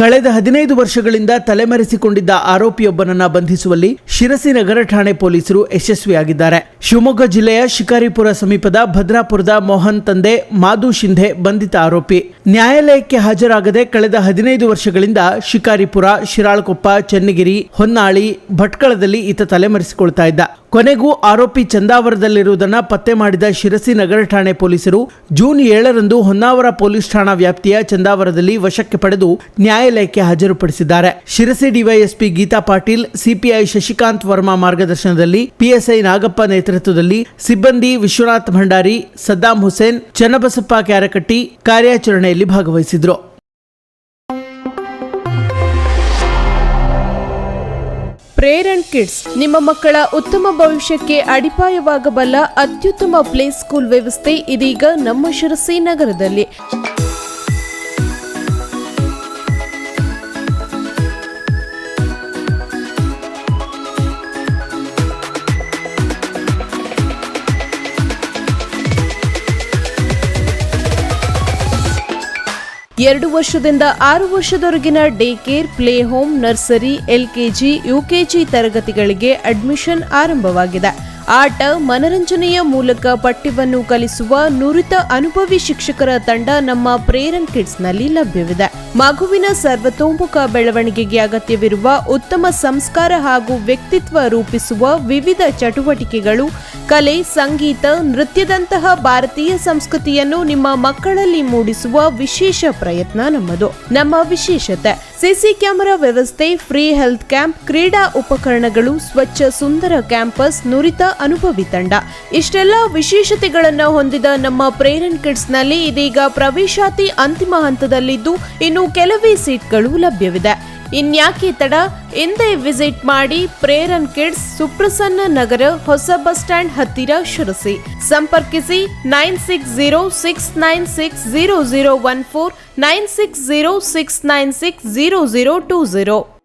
ಕಳೆದ ಹದಿನೈದು ವರ್ಷಗಳಿಂದ ತಲೆಮರೆಸಿಕೊಂಡಿದ್ದ ಆರೋಪಿಯೊಬ್ಬನನ್ನ ಬಂಧಿಸುವಲ್ಲಿ ಶಿರಸಿ ನಗರ ಠಾಣೆ ಪೊಲೀಸರು ಯಶಸ್ವಿಯಾಗಿದ್ದಾರೆ. ಶಿವಮೊಗ್ಗ ಜಿಲ್ಲೆಯ ಶಿಕಾರಿಪುರ ಸಮೀಪದ ಭದ್ರಾಪುರದ ಮೋಹನ್ ತಂದೆ ಮಾಧು ಶಿಂಧೆ ಬಂಧಿತ ಆರೋಪಿ. ನ್ಯಾಯಾಲಯಕ್ಕೆ ಹಾಜರಾಗದೆ ಕಳೆದ ಹದಿನೈದು ವರ್ಷಗಳಿಂದ ಶಿಕಾರಿಪುರ, ಶಿರಾಳಕೊಪ್ಪ, ಚನ್ನಗಿರಿ, ಹೊನ್ನಾಳಿ, ಭಟ್ಕಳದಲ್ಲಿ ಈತ ತಲೆಮರೆಸಿಕೊಳ್ತಾ ಇದ್ದ. ಕೊನೆಗೂ ಆರೋಪಿ ಚಂದಾವರದಲ್ಲಿರುವುದನ್ನ ಪತ್ತೆ ಮಾಡಿದ ಶಿರಸಿ ನಗರ ಠಾಣೆ ಪೊಲೀಸರು ಜೂನ್ ಏಳರಂದು ಹೊನ್ನಾವರ ಪೊಲೀಸ್ ಠಾಣಾ ವ್ಯಾಪ್ತಿಯ ಚಂದಾವರದಲ್ಲಿ ವಶಕ್ಕೆ ಪಡೆದು ನ್ಯಾಯಾಲಯಕ್ಕೆ ಹಾಜರುಪಡಿಸಿದ್ದಾರೆ. ಶಿರಸಿ ಡಿವೈಎಸ್ಪಿ ಗೀತಾ ಪಾಟೀಲ್, ಸಿಪಿಐ ಶಶಿಕಾಂತ್ ವರ್ಮಾ ಮಾರ್ಗದರ್ಶನದಲ್ಲಿ ಪಿಎಸ್ಐ ನಾಗಪ್ಪ ನೇತೃತ್ವದಲ್ಲಿ ಸಿಬ್ಬಂದಿ ವಿಶ್ವನಾಥ್ ಭಂಡಾರಿ, ಸದ್ದಾಂ ಹುಸೇನ್, ಚನ್ನಬಸಪ್ಪ ಕ್ಯಾರಕಟ್ಟಿ ಕಾರ್ಯಾಚರಣೆಯಲ್ಲಿ ಭಾಗವಹಿಸಿದ್ರು. ಪ್ರೇರಣ್ ಕಿಡ್ಸ್, ನಿಮ್ಮ ಮಕ್ಕಳ ಉತ್ತಮ ಭವಿಷ್ಯಕ್ಕೆ ಅಡಿಪಾಯವಾಗಬಲ್ಲ ಅತ್ಯುತ್ತಮ ಪ್ಲೇ ಸ್ಕೂಲ್ ವ್ಯವಸ್ಥೆ ಇದೀಗ ನಮ್ಮ ಶಿರಸಿ ನಗರದಲ್ಲಿ. ಎರಡು ವರ್ಷದಿಂದ ಆರು ವರ್ಷದವರೆಗಿನ day care play home, nursery, LKG, UKG ತರಗತಿಗಳಿಗೆ ಅಡ್ಮಿಷನ್ ಆರಂಭವಾಗಿದೆ. ಆಟ, ಮನರಂಜನೆಯ ಮೂಲಕ ಪಠ್ಯವನ್ನು ಕಲಿಸುವ ನುರಿತ ಅನುಭವಿ ಶಿಕ್ಷಕರ ತಂಡ ನಮ್ಮ ಪ್ರೇರಣ್ ಕಿಡ್ಸ್ನಲ್ಲಿ ಲಭ್ಯವಿದೆ. ಮಗುವಿನ ಸರ್ವತೋಮುಖ ಬೆಳವಣಿಗೆಗೆ ಅಗತ್ಯವಿರುವ ಉತ್ತಮ ಸಂಸ್ಕಾರ ಹಾಗೂ ವ್ಯಕ್ತಿತ್ವ ರೂಪಿಸುವ ವಿವಿಧ ಚಟುವಟಿಕೆಗಳು, ಕಲೆ, ಸಂಗೀತ, ನೃತ್ಯದಂತಹ ಭಾರತೀಯ ಸಂಸ್ಕೃತಿಯನ್ನು ನಿಮ್ಮ ಮಕ್ಕಳಲ್ಲಿ ಮೂಡಿಸುವ ವಿಶೇಷ ಪ್ರಯತ್ನ ನಮ್ಮದು. ನಮ್ಮ ವಿಶೇಷತೆ ಸಿಸಿ ಕ್ಯಾಮೆರಾ ವ್ಯವಸ್ಥೆ, ಫ್ರೀ ಹೆಲ್ತ್ ಕ್ಯಾಂಪ್, ಕ್ರೀಡಾ ಉಪಕರಣಗಳು, ಸ್ವಚ್ಛ ಸುಂದರ ಕ್ಯಾಂಪಸ್, ನುರಿತ ಅನುಭವಿ ತಂಡ. ಇಷ್ಟೆಲ್ಲ ವಿಶೇಷತೆಗಳನ್ನು ಹೊಂದಿದ ನಮ್ಮ ಪ್ರೇರಣ್ ಕಿಡ್ಸ್ನಲ್ಲಿ ಇದೀಗ ಪ್ರವೇಶಾತಿ ಅಂತಿಮ ಹಂತದಲ್ಲಿದ್ದು, ಇನ್ನು ಕೆಲವೇ ಸೀಟ್ಗಳು ಲಭ್ಯವಿದೆ. ಇನ್ಯಾಕೆ ತಡ? ಎಂದೇ ವಿಸಿಟ್ ಮಾಡಿ ಪ್ರೇರನ್ ಕಿಡ್ಸ್ ಸುಪ್ರಸನ್ನ ನಗರ ಹೊಸ ಬಸ್ ಸ್ಟ್ಯಾಂಡ್ ಹತ್ತಿರ ಶಿರಸಿ. ಸಂಪರ್ಕಿಸಿ nine six zero six nine six zero zero one four, nine six zero six nine six zero zero two zero.